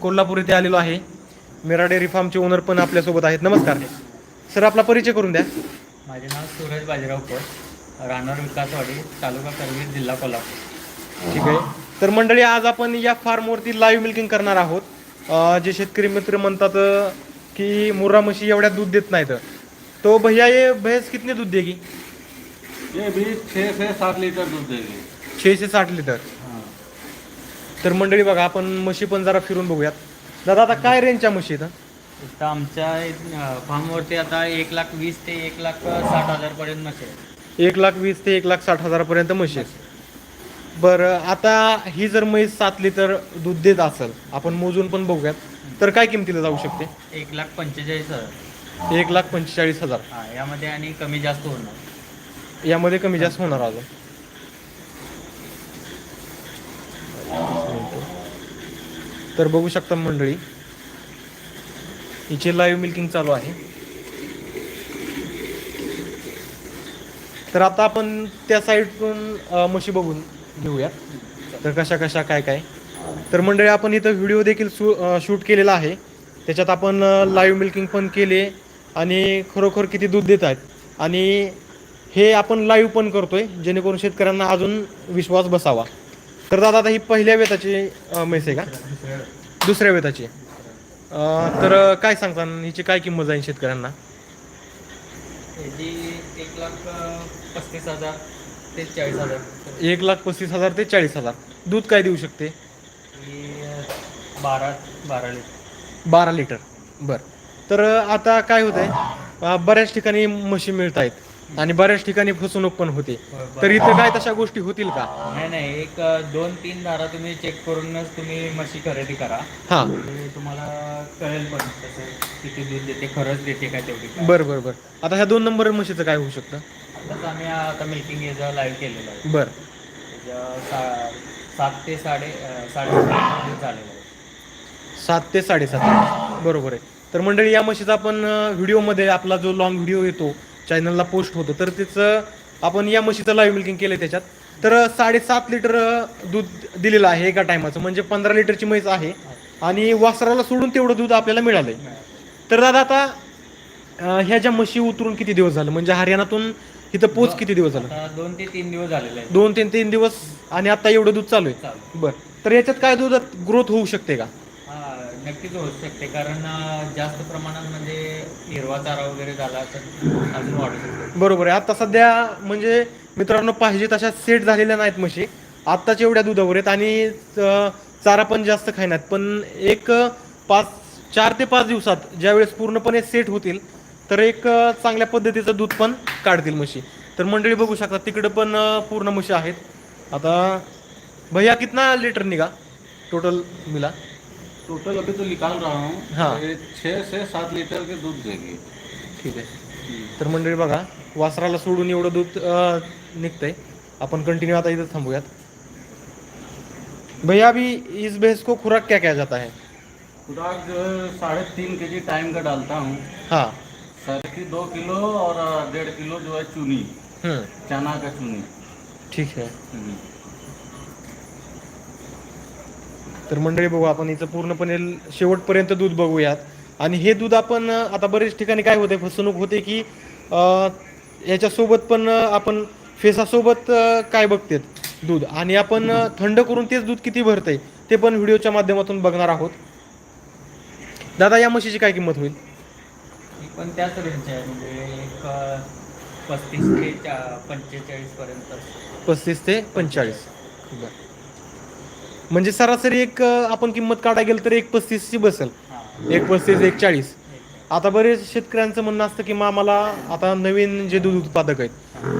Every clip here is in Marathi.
कोल्हापूर इथे आलेलो आहे. मेरा डेअरी फार्मचे ओनर पण आपल्यासोबत आहेत. नमस्कार. सर आपला परिचय करून द्या. माझे नाव सूरज बाजीराव राहणार विकासवाडी तालुका करवीर जिल्हा कोल्हापूर. ठीक आहे. तर मंडळी आज आपण या फार्मवरती लाईव्ह मिल्किंग करणार आहोत. जे शेतकरी मित्र म्हणतात की मुर्रा म्हशी एवढ्या दूध देत नाहीत. तो भैया ये भैंस कितने दूध देगी? ये भी छः से सात लीटर दूध देगी। छे से साठ लिटर. तर मंडळी बघा आपण म्हशी पण जरा फिरून बघूयात. दादा आता काय रेंजच्या म्हशी इथं इथं आमच्या फार्मवरती आता एक लाख वीस ते एक लाख साठ हजारपर्यंत नसेल एक लाख वीस ते एक लाख साठ हजारापर्यंत म्हशी आहेत. बरं आता ही जर म्हैस सात लिटर दूध देत असेल आपण मोजून पण बघूयात. तर काय किमतीला जाऊ शकते? एक लाख पंचेचाळीस हजार. एक लाख पंचेचाळीस हजार. यामध्ये आणि कमी जास्त होणार. यामध्ये कमी जास्त होणार अजून. तर बघू शकता मंडळी हिचे लाईव्ह मिल्किंग चालू आहे. तर आता आपण त्या साईडतून अ, म्हशी बघून घेऊया तर कशा कशा काय काय. तर मंडळी आपण इथं व्हिडिओ देखील शू शूट केलेला आहे. त्याच्यात आपण लाईव्ह मिल्किंग पण केले आणि खरोखर किती दूध देत आहेत. आणि हे आपण लाईव्ह पण करतोय जेणेकरून शेतकऱ्यांना अजून विश्वास बसावा. तर दादा आता ही पहिल्या वेताची अ, म्हैस आहे का? दुसऱ्या वेताची. तर काय सांगता हिची काय किंमत जाईल शेतकऱ्यांना? एक लाख पस्तीस हजार ते चाळीस हजार. एक लाख पस्तीस हजार ते चाळीस हजार. दूध काय देऊ शकते? बारा बारा लिटर. बारा लिटर. बरं. तर आता काय होतंय? अ, बऱ्याच ठिकाणी म्हशी मिळत आहेत आणि बऱ्याच ठिकाणी फसवणूक पण होते. तर इथं काय तशा गोष्टी होतील का? नाही नाही. एक दोन तीन दारा तुम्ही चेक करूनच तुम्ही म्हशी खरेदी करा. हां. म्हणजे तुम्हाला कळेल पण तसं किती दूध देते खरंच देते काय तेवढी काय. बरं बरं बरं. आता ह्या दोन नंबर म्हशीचं काय होऊ शकतं? आताच आम्ही आता मिल्किंग याचा लाईव्ह केलेलं आहे. बरं. सा सात ते साडे अं, साडेसात झालेलं आहे सात ते साडेसात. बरोबर आहे. तर मंडळी या म्हशीचा आपण व्हिडिओमध्ये आपला जो लॉंग व्हिडिओ येतो चॅनलला पोस्ट होतो. तर त्याचं आपण या म्हशीचं लाईव्ह मिल्किंग केलं त्याच्यात. तर साडेसात लिटर दूध दिलेलं आहे एका टायमाचं म्हणजे पंधरा लिटरची म्हैस आहे. आणि वासराला सोडून तेवढं दूध आपल्याला मिळालंय. तर दादा आता ह्या ज्या म्हशी उतरून किती दिवस झालं? म्हणजे हरियाणातून इथं पोच किती दिवस झालं? दोन ते तीन दिवस झालेले दोन तीन तीन दिवस आणि आता एवढं दूध चालू आहे. बरं. तर याच्यात काय दुधात ग्रोथ होऊ शकते का? नक्कीच होऊ शकते. कारण जास्त प्रमाणात म्हणजे हिरवा चारा वगैरे झाला तर अजून वाढू शकतो. बरोबर आहे. आता सध्या म्हणजे मित्रांनो पाहिजे तशा सेट झालेल्या नाहीत म्हशी. आत्ताच्या एवढ्या दुधावर आहेत आणि चारा पण जास्त खायनात पण एक पाच चार ते पाच दिवसात ज्यावेळेस पूर्णपणे सेट होतील तर एक चांगल्या पद्धतीचं दूध पण काढतील म्हशी. तर मंडळी बघू शकता तिकडं पण पूर्ण म्हशी आहेत. आता भैया कितना लिटर निघा? टोटल मिला. टोटल अभी तो निकाल रहा हूँ। हाँ। छः से सात लीटर के दूध देगी। ठीक आहे तर मंडळी बघा वासराला सोडून एवढं दूध अं, निघतंय. आपण कंटिन्यू आता इथं थांबूयात. भैया अभी इस भैंस को खुराक क्या क्या जाता है? खुराक जो है साढ़े तीन के जी टाइम का डालता हूँ। हाँ। सर की दो किलो और डेढ़ किलो जो है चूनी। हम्म, चना का चूनी। ठीक है। हम्म। तर मंडळी बघू आपण हिचं पूर्णपणे शेवटपर्यंत दूध बघूयात. आणि हे दूध आपण आता बरेच ठिकाणी काय होते फसवणूक होते की याच्यासोबत पण आपण फेसासोबत काय बघतेत दूध. आणि आपण थंड करून तेच दूध किती भरतंय ते पण व्हिडिओच्या माध्यमातून बघणार आहोत. दादा या म्हशीची काय किंमत होईल? पण त्याच रेंजची आहे म्हणजे एक पस्तीस ते पंचेचाळीस पर्यंत पस्तीस ते पंचेचाळीस. म्हणजे सरासरी एक अं, आपण किंमत काढा गेलं तर एक पस्तीसची बसेल. एक पस्तीस एक चाळीस. आता बरेच शेतकऱ्यांचं म्हणणं असतं की मग आम्हाला आता नवीन जे दूध उत्पादक आहेत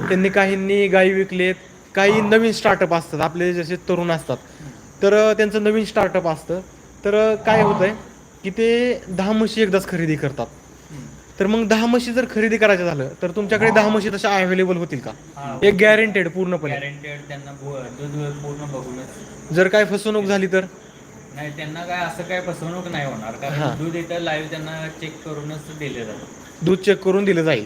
त्यांनी काहींनी गायी विकलेत काही नवीन स्टार्टअप असतात आपले जसे तरुण असतात. तर अं, त्यांचं नवीन स्टार्टअप असतं. तर अं, काय होतंय की ते दहा म्हशी एकदाच खरेदी करतात. तर मग दहा म्हशी जर खरेदी करायचं झालं तर तुमच्याकडे दहा म्हशी तशा अवेलेबल होतील का? हा. एक गॅरंटेड पूर्णपणे. गॅरंटेड त्यांना बु- दूध पूर्ण बघूनच. जर काय फसवणूक झाली तर? नाही त्यांना काय असं काय फसवणूक नाही होणार हां. कारण दूध इथं लाईव्ह त्यांना चेक करूनच दिले जातं दूध चेक करून दिलं जाईल.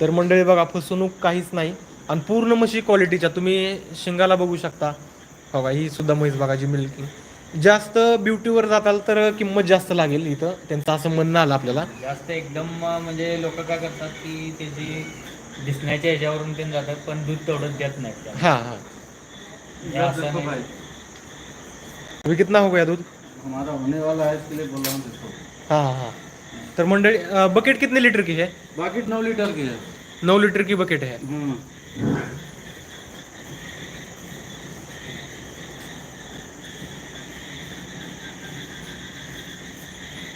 तर मंडळी बघा फसवणूक काहीच नाही. आणि पूर्ण म्हशी क्वालिटीच्या तुम्ही शिंगाला बघू शकता. बघा ही सुद्धा म्हैस बघा जी मिल्की जास्त ब्युटीवर जाताल तर किंमत जास्त लागेल इथं. त्यांचं असं म्हणणं आलं आपल्याला. जास्त एकदम म्हणजे लोक काय करतात की त्याची दिसण्याच्या ह्याच्यावरून ते जातात पण दूध तेवढंच देत नाहीत त्या. हाँ हाँ. हे असं देखो नाही. भाई अभी कितना हो गया दूध? हमारा होने वाला है इसके लिए बोल रहा हूँ देखो हाँ हाँ. हाँ तर मंडळी अं, बकेट कितने लीटर की है? बाकी नौ लीटर की है. नौ लीटर की बकेट है. हम्म.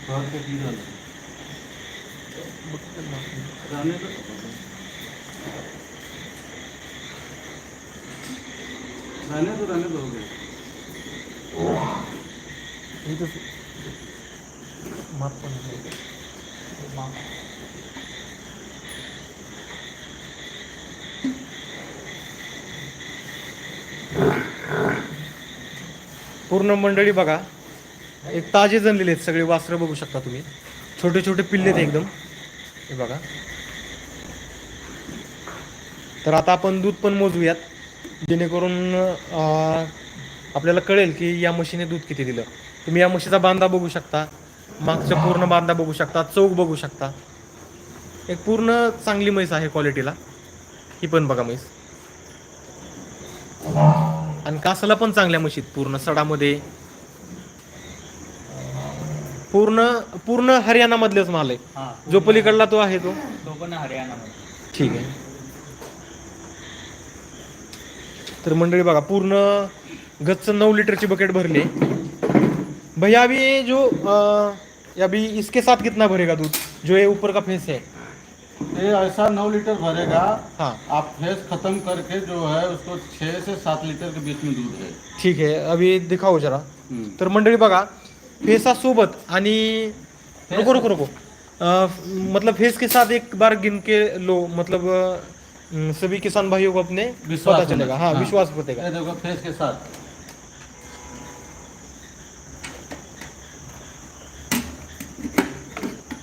राहण्याचं क्या की जाना? रहने दो। पूर्ण मंडळी बघा एक ताजे जणलेले आहेत सगळे वासरं बघू शकता तुम्ही. छोटे छोटे पिल्ले आहेत एकदम. हे बघा. तर आता आपण दूध पण मोजूयात. जेणेकरून आपल्याला कळेल की या म्हशीने दूध किती दिलं. तुम्ही या म्हशीचा बांधा बघू शकता. मागचा पूर्ण बांधा बघू शकता. चौक बघू शकता. एक पूर्ण चांगली म्हैस आहे क्वालिटीला. ही पण बघा म्हैस. आणि कासाला पण चांगल्या म्हशीत पूर्ण सडामध्ये पूर्ण पूर्ण हरियाणा मधलेच माल आहे. हा जो पलीकडला तो आहे तो. तो पण हरियाणामध्ये. ठीक आहे. तर मंडळी बघा पूर्ण गच्च नऊ लिटरची बकेट भरली आहे. भैया अभी ये जो अ, ये अभी इसके साथ कितना भरेगा दूध? जो ये ऊपर का फेस है. ये ऐसा नौ लीटर भरेगा। हाँ। आप फेस खत्म करके जो है उसको छः से सात लीटर के बीच में दूध है। ठीक है अभी दिखाओ जरा। हम्म। तर मंडळी बघा फेसा सोबत आणि रुको रुको रुको. मतलब फेस के साथ एक बार गिन के लो मतलब सभी किसान भाइयों को अपने पता चलेगा। हाँ हाँ। विश्वास देखो फेस के साथ।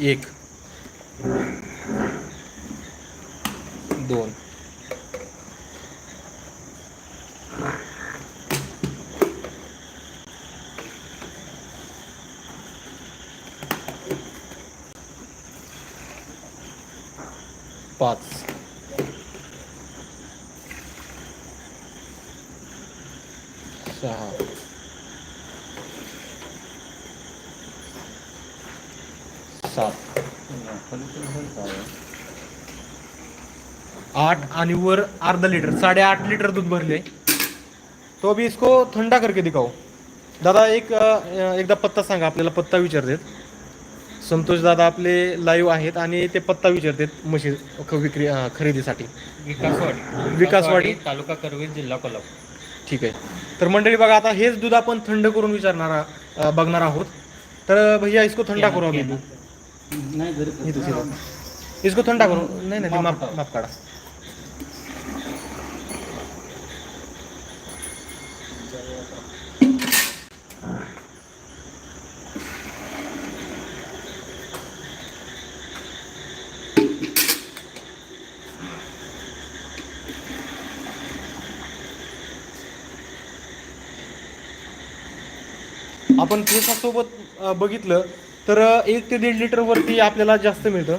एक दोन पाच. सहा. सात. आठ आणि वर अर्धा लिटर साडेआठ लिटर दूध भरले. तो अभी इसको थंडा करके दिखाओ. दादा एक एकदा पत्ता सांगा आपल्याला पत्ता विचारतात. संतोष दादा आपले लाईव्ह आहेत आणि ते पत्ता विचारतात म्हशी ख- विक्री अ, खरेदीसाठी. विकासवाडी. विकासवाडी. तालुका करवीर जिल्हा कोल्हापूर. ठीक आहे. तर मंडळी बघा आता हेच दूध आपण थंड करून विचारणार आ- अ, बघणार आहोत. तर भैया इसको थंडा करू अभी. दूध नहीं ही। इसको थंडा करो. नाही नाही ते माप माप काढा आपण केसासोबत बघितलं तर एक ते दीड लिटर वरती आपल्याला जास्त मिळतं.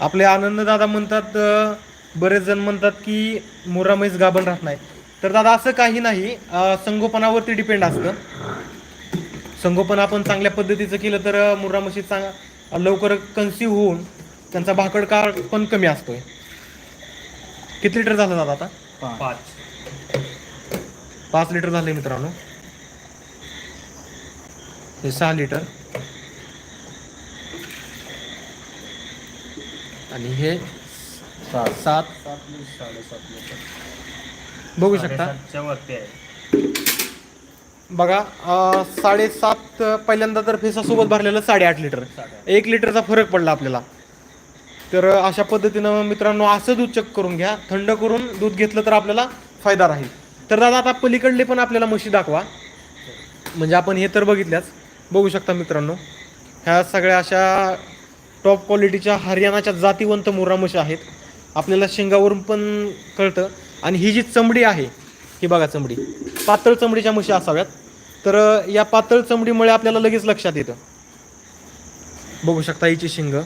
आपले आनंद दादा म्हणतात बरेच जण म्हणतात की मुरा म्हैस गाभण राहत नाही. तर दादा असं काही नाही संगोपनावरती डिपेंड असतं. संगोपन आपण चांगल्या पद्धतीचं केलं तर मुर्रा म्हशी चांग लवकर कन्सिव्ह होऊन त्यांचा भाकड काळ पण कमी असतोय. किती लिटर झालं दादा आता? पाँच. पाच लिटर झाले मित्रांनो. हे सहा लिटर. आणि हे सात. बघू शकता. साडेसातच्या वरती आहे. बघा साडेसात पहिल्यांदा तर फेसासोबत भरलेलं साडेआठ लिटर. एक लिटरचा फरक पडला आपल्याला. तर अशा पद्धतीनं मित्रांनो असं दूध चेक करून घ्या. थंड करून दूध घेतलं तर आपल्याला फायदा राहील. तर दादा आता पलीकडले पण आपल्याला म्हशी दाखवा. म्हणजे आपण हे तर बघितल्याच. बघू शकता मित्रांनो ह्या सगळ्या अशा टॉप क्वालिटीच्या हरियाणाच्या जातीवंत मुर्रा म्हशी आहेत. आपल्याला शेंगावरून पण कळतं. आणि ही जी चमडी आहे ही बघा चमडी. पातळ चमडीच्या म्हशी असाव्यात. तर या पातळ चमडीमुळे आपल्याला लगेच लक्षात येतं. बघू शकता हिची शिंग अ,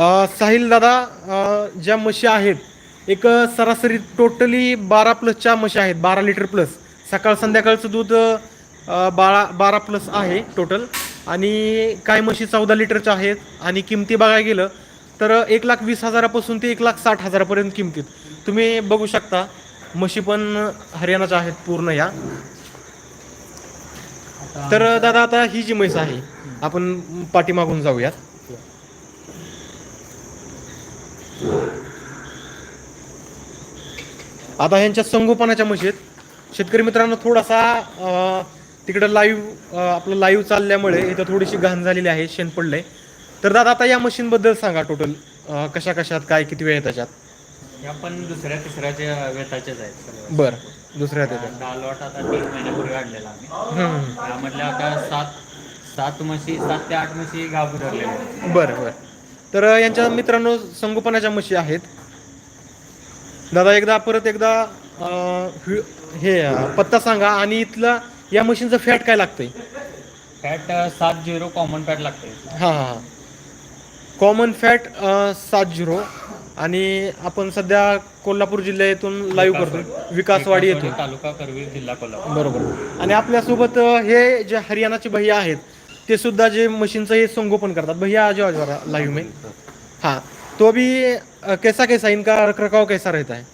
साहिल दादा ज्या म्हशी आहेत एक सरासरी टोटली बारा प्लसच्या म्हशी आहेत बारा लिटर प्लस सकाळ संध्याकाळचं दूध बारा बारा प्लस आहे टोटल आणि काय म्हशी चौदा लिटरच्या आहेत आणि किमती बघायला गेलं तर एक लाख वीस हजारापासून ते एक लाख साठ हजारापर्यंत किमतीत. तुम्ही बघू शकता म्हशी पण हरियाणाच्या आहेत पूर्ण या. तर दादा आता ही जी म्हैस आहे आपण पाठीमागून जाऊयात. आता ह्यांच्या संगोपनाच्या म्हशी आहेत शेतकरी मित्रांनो थोडासा तिकडं लाईव्ह आपलं लाईव्ह चालल्यामुळे इथं थोडीशी घाण झालेली आहे शेण पडलंय. तर दादा आता या मशीनबद्दल सांगा टोटल कशा कशात काय किती वेळ त्याच्यात? या पण दुसऱ्या तिसऱ्याच्या वेताच्याच आहेत सगळ्या. बरं दुसऱ्या त्याच्यात डाल लॉट आता तीन महिन्यापूर्वी आणलेला आम्ही. त्यामधल्या आता सात सात म्हशी सात ते आठ म्हशी गाव धरलेल्या. बरं बरं. तर यांच्या मित्रांनो संगोपनाच्या म्हशी आहेत. दादा एकदा परत एकदा हि- हे पत्ता सांगा आणि इथला या मशीनचं फॅट काय लागतंय? फॅट सात झिरो कॉमन फॅट लागते हां हां हां. कॉमन फॅट सात झिरो. आणि आपण सध्या कोल्हापूर जिल्ह्यातून लाईव्ह करतो विकासवाडी येथून तालुका करवीर जिल्हा कोल्हापूर. बरोबर. आणि आपल्यासोबत हे जे हरियाणाचे भैया आहेत ते सुद्धा जे मशीनचं हे संगोपन करतात. भैया आज लाईव्ह में हाँ. तो अ, कैसा कैसा इनका रख रखाव कैसा रहता है?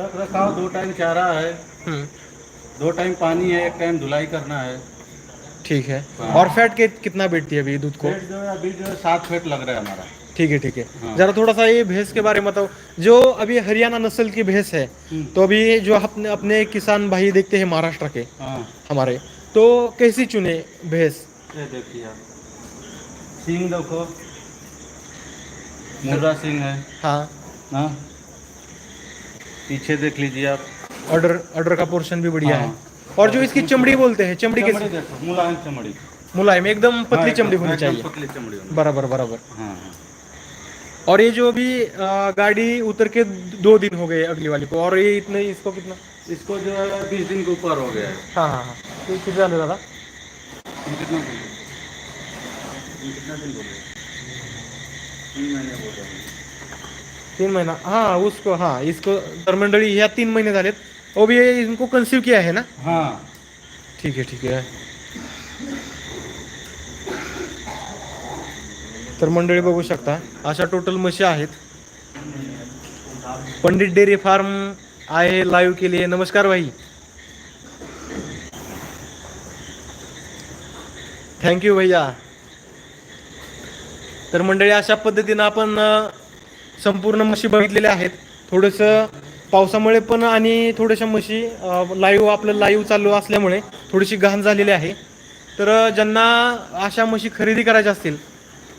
रख रखाव दो टाइम चारा है हम्म, दो टाइम पानी है एक टाइम धुलाई करना है। ठीक है। और फैट के कितना बैठती है अभी दूध को? फेट जो है अभी जो है सात फेट लग रहा है हमारा। ठीक है ठीक है। हाँ। जरा थोड़ा सा ये भैंस के बारे में बताओ। जो अभी हरियाणा नस्ल की भैंस है हम्म। तो अभी जो अपने अपने किसान भाई देखते हैं महाराष्ट्र के हाँ। हमारे तो कैसी चुने भैंस? देखिए सिंग देखो। मुर्रा सिंग है। हाँ। हाँ। पीछे देख लीजिए आप। ऑर्डर ऑर्डर का पोर्शन भी बढ़िया हाँ। है। और जो इसकी चमड़ी बोलते हैं चमड़ी कैसी मुलायम चमड़ी। मुलायम एकदम पतली हाँ, चमड़ी होनी चाहिए। पतली चमड़ी बराबर बराबर। हाँ हाँ। और ये जो अभी गाड़ी उतर के दो दिन हो गए अगली वाली को और ये इतने इसको कितना? इसको जो है बीस दिन के ऊपर हो गया है। हाँ हाँ हाँ। किती झाले दादा कितना दिन कितना हैं? तीन महीने हैं तीन महीना? हाँ उसको हाँ इसको तर मंडळी ह्या तीन महिने झालेत. अभी ये इनको कंसीव किया है ना? हाँ. ठीक है ठीक है. तर मंडळी बघू शकता अशा टोटल म्हशी आहेत. पंडित डेअरी फार्म आहे लाईव्ह के लिए नमस्कार भाई. थँक्यू भैया. तर मंडळी अशा पद्धतीनं आपण संपूर्ण म्हशी बघितलेल्या आहेत. थोडंसं पावसामुळे पण आणि थोड्याशा म्हशी लाईव्ह आपलं लाईव्ह चालू असल्यामुळे थोडीशी घाण झालेली आहे. तर ज्यांना अशा म्हशी खरेदी करायच्या असतील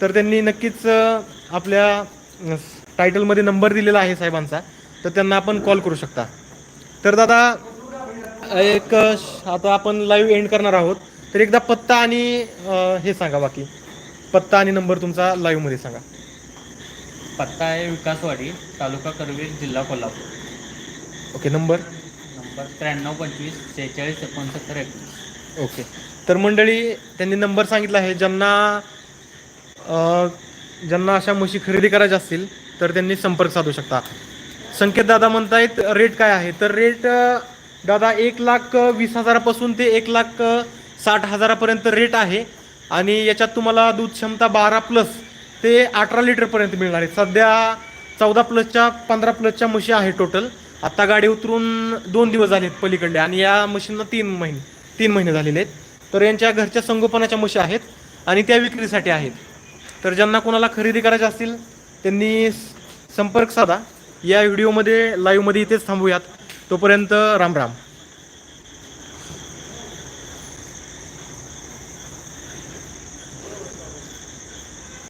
तर त्यांनी नक्कीच आपल्या टायटलमध्ये नंबर दिलेला आहे साहेबांचा. तर त्यांना आपण कॉल करू शकता. तर दादा एक आता आपण लाईव्ह एंड करणार आहोत. तर एकदा पत्ता आणि हे सांगा बाकी. पत्ता आणि नंबर तुमचा लाईव्हमध्ये सांगा. पत्ता आहे विकासवाडी तालुका करवीर जिल्हा कोल्हापूर. Okay number? नंबर त्र्याण्णव पंचवीस सेहेचाळीस एकोणसत्तर एकवीस. ओके. तर मंडळी त्यांनी नंबर सांगितला आहे. ज्यांना अ, ज्यांना अशा म्हशी खरेदी करायच्या असतील तर त्यांनी संपर्क साधू शकता. संकेत दादा म्हणतायत रेट काय आहे? तर रेट अ, दादा एक लाख अ, वीस हजारापासून ते एक लाख अ, साठ हजारापर्यंत रेट आहे. आणि याच्यात तुम्हाला दूध क्षमता बारा प्लस ते अठरा लिटरपर्यंत मिळणार आहे. सध्या चौदा प्लसच्या पंधरा प्लसच्या म्हशी आहे टोटल आत्ता गाडी उतरून दोन दिवस झालेत पलीकडले आणि या म्हशींना तीन महिने तीन महिने झालेले आहेत. तर यांच्या घरच्या संगोपनाच्या म्हशी आहेत आणि त्या विक्रीसाठी आहेत. तर ज्यांना कोणाला खरेदी करायच्या असतील त्यांनी संपर्क साधा. या व्हिडिओमध्ये लाईव्हमध्ये इथेच थांबूयात. तोपर्यंत राम राम.